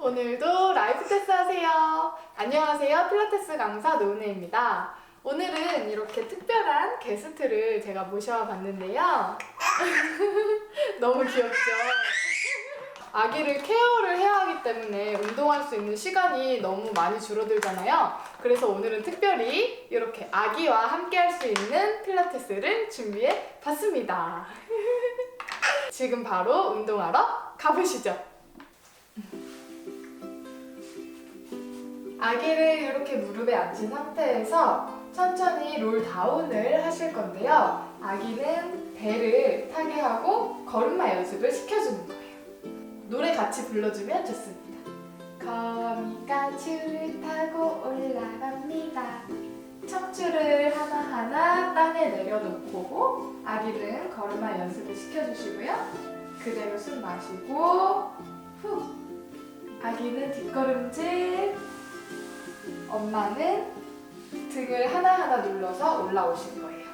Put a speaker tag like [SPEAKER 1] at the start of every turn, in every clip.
[SPEAKER 1] 오늘도 라이프 테스트 하세요. 안녕하세요. 필라테스 강사 노은혜입니다. 오늘은 이렇게 특별한 게스트를 제가 모셔봤는데요. 너무 귀엽죠? 아기를 케어를 해야 하기 때문에 운동할 수 있는 시간이 너무 많이 줄어들잖아요. 그래서 오늘은 특별히 이렇게 아기와 함께 할 수 있는 필라테스를 준비해 봤습니다. 지금 바로 운동하러 가보시죠. 아기를 이렇게 무릎에 앉힌 상태에서 천천히 롤 다운을 하실 건데요. 아기는 배를 타게 하고 걸음마 연습을 시켜주는 거예요. 노래 같이 불러주면 좋습니다. 거미가 줄을 타고 올라갑니다. 척추를 하나하나 땅에 내려놓고 아기는 걸음마 연습을 시켜주시고요. 그대로 숨 마시고 후 아기는 뒷걸음질 엄마는 등을 하나하나 눌러서 올라오실 거예요.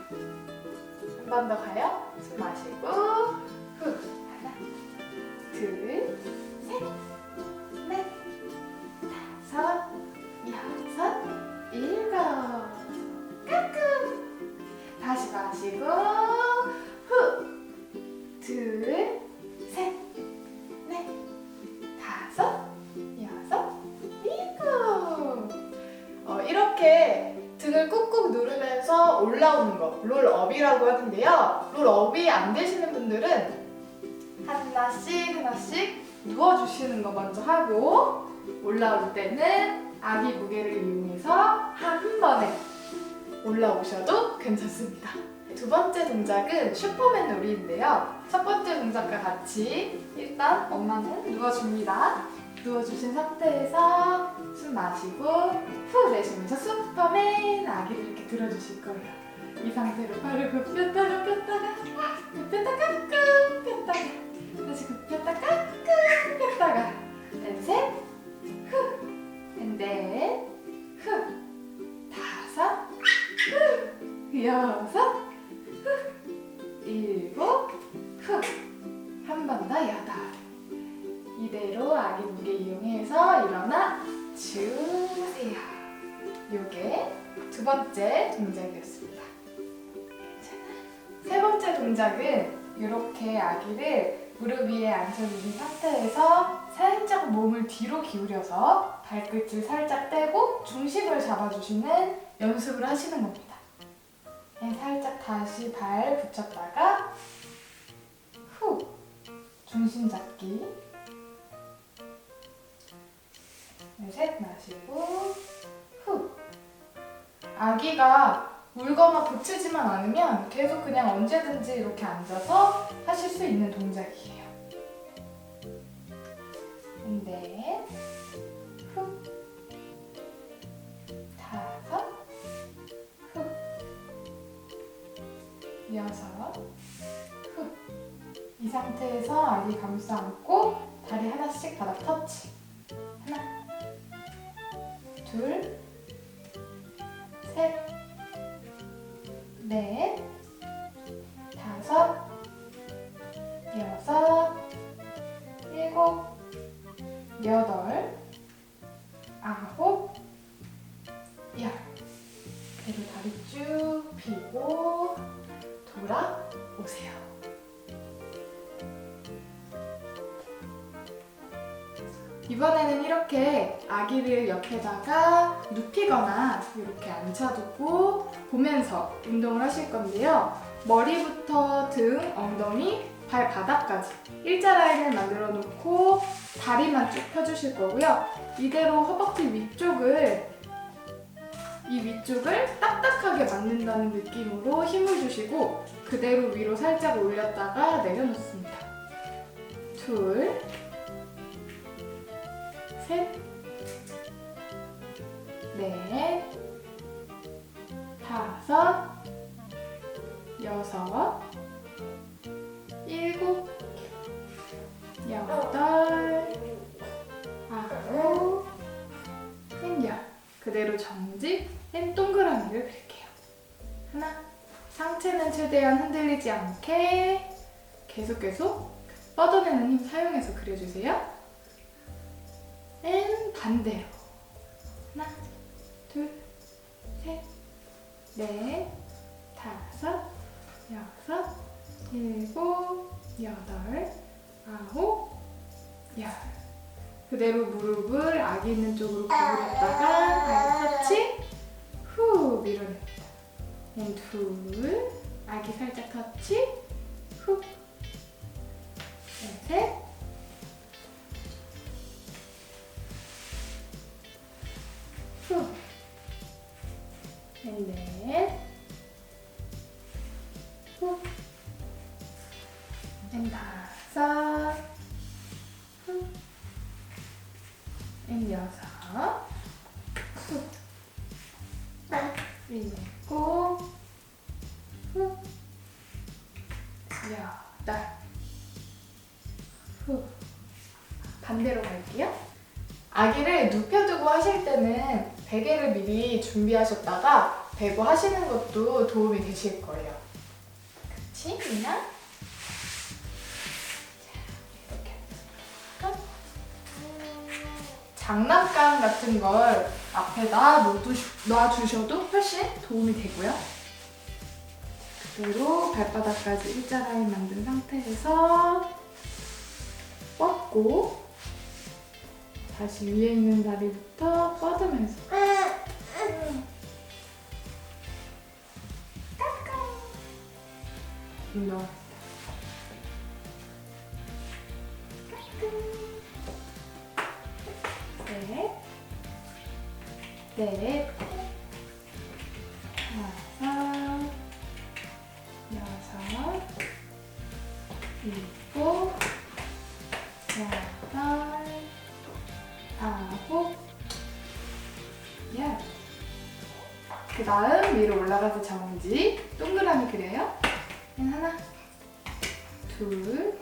[SPEAKER 1] 한 번 더 가요. 숨 마시고 후 하나 둘셋넷 다섯 여섯 일곱 까꿍 다시 마시고 올라오는 거 롤업이라고 하는데요. 롤업이 안 되시는 분들은 하나씩 하나씩 누워주시는 거 먼저 하고 올라올 때는 아기 무게를 이용해서 한 번에 올라오셔도 괜찮습니다. 두 번째 동작은 슈퍼맨 놀이인데요. 첫 번째 동작과 같이 일단 엄마는 누워줍니다. 누워주신 상태에서 숨 마시고 후 내쉬면서 슈퍼맨 아기를 이렇게 들어주실 거예요. 이 상태로 발을 굽혔다가 폈다가 굽혔다가 꾹 폈다가 다시 굽혔다가 꾹 폈다가 셋 후, 넷 후, 다섯 후, 여섯 후, 일곱 후, 한 번 더 여덟. 이대로 아기 무게 이용해서 일어나 주세요. 요게 두 번째 동작이었습니다. 자, 세 번째 동작은 이렇게 아기를 무릎 위에 앉혀주신 상태에서 살짝 몸을 뒤로 기울여서 발끝을 살짝 떼고 중심을 잡아주시는 연습을 하시는 겁니다. 네, 살짝 다시 발 붙였다가 후 중심 잡기 네, 셋 마시고 후 아기가 울거나 붙이지만 않으면 계속 그냥 언제든지 이렇게 앉아서 하실 수 있는 동작이에요. 후. 이 상태에서 아기 감싸 안고 다리 하나씩 바닥 터치. 하나, 둘, 셋, 넷, 다섯, 여섯, 일곱, 여덟, 아홉, 열. 배로 다리 쭉 펴고 돌아오세요. 이번에는 이렇게 아기를 옆에다가 눕히거나 이렇게 앉혀두고 보면서 운동을 하실 건데요. 머리부터 등, 엉덩이, 발바닥까지 일자 라인을 만들어 놓고 다리만 쭉 펴주실 거고요. 이대로 허벅지 위쪽을 이 위쪽을 딱딱하게 만든다는 느낌으로 힘을 주시고 그대로 위로 살짝 올렸다가 내려놓습니다. 둘, 셋, 넷, 다섯, 여섯, 일곱, 여덟, 아홉, 열. 그대로 정직, 앤 동그라미를 그릴게요. 하나, 상체는 최대한 흔들리지 않게. 계속 계속. 뻗어내는 힘 사용해서 그려주세요. 앤 반대로. 하나, 둘, 셋, 넷, 다섯, 여섯, 일곱, 여덟, 아홉, 열. 그대로 무릎을 아기 있는 쪽으로 구부렸다가 발 터치, 후 밀어냅니다. 앤 둘, 아기 살짝 터치, 후, 앤 셋, 후, 앤 넷, 후, 앤 다섯, 후, 앤 여섯, 후, 앤 일곱, 후, 여덟, 후. 반대로 갈게요. 아기를 눕혀두고 하실 때는 베개를 미리 준비하셨다가 베고 하시는 것도 도움이 되실 거예요. 그치, 미나? 자, 이렇게? 장난감 같은 걸 앞에다 놔주셔도 훨씬 도움이 되고요. 그대로 발바닥까지 일자 라인 만든 상태에서 뻗고 다시 위에 있는 다리부터 뻗으면서. 운동 셋, 넷, 다섯, 여섯, 일곱, 여덟, 아홉, 열. 그 다음 위로 올라가서 정지. 동그라미 그려요. 하나, 둘,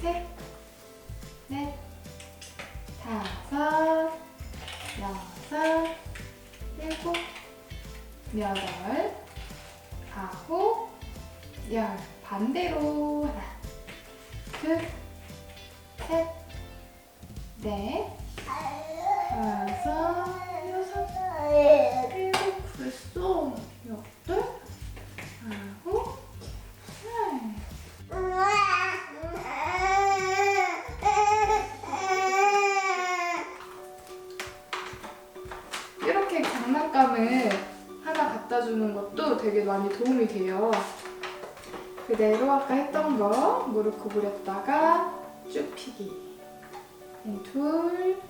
[SPEAKER 1] 셋, 넷, 다섯, 여섯, 일곱, 여덟, 아홉, 열. 반대로 하나, 둘, 셋, 넷, 다섯, 여섯, 일곱, 벌써 여덟, 아홉, 열. 이렇게 장난감을 하나 갖다 주는 것도 되게 많이 도움이 돼요. 그대로 아까 했던 거 무릎 구부렸다가 쭉 피기. 앤 둘,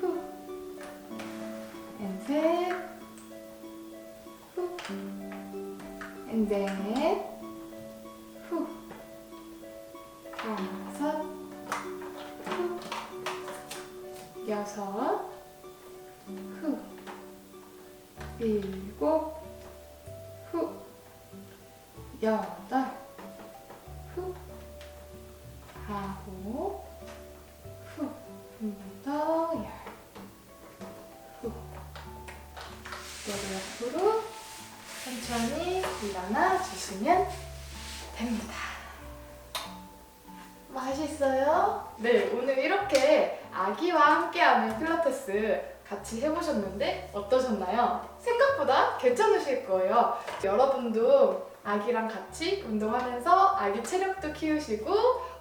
[SPEAKER 1] 후, 앤 셋, 후, 앤 넷, 후, 다섯, 후, 여섯, 후, 일곱, 후, 여덟, 됩니다. 맛있어요? 네, 오늘 이렇게 아기와 함께하는 필라테스 같이 해보셨는데 어떠셨나요? 생각보다 괜찮으실 거예요. 여러분도 아기랑 같이 운동하면서 아기 체력도 키우시고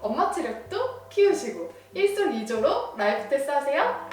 [SPEAKER 1] 엄마 체력도 키우시고 일석이조로 라이프 테스 하세요.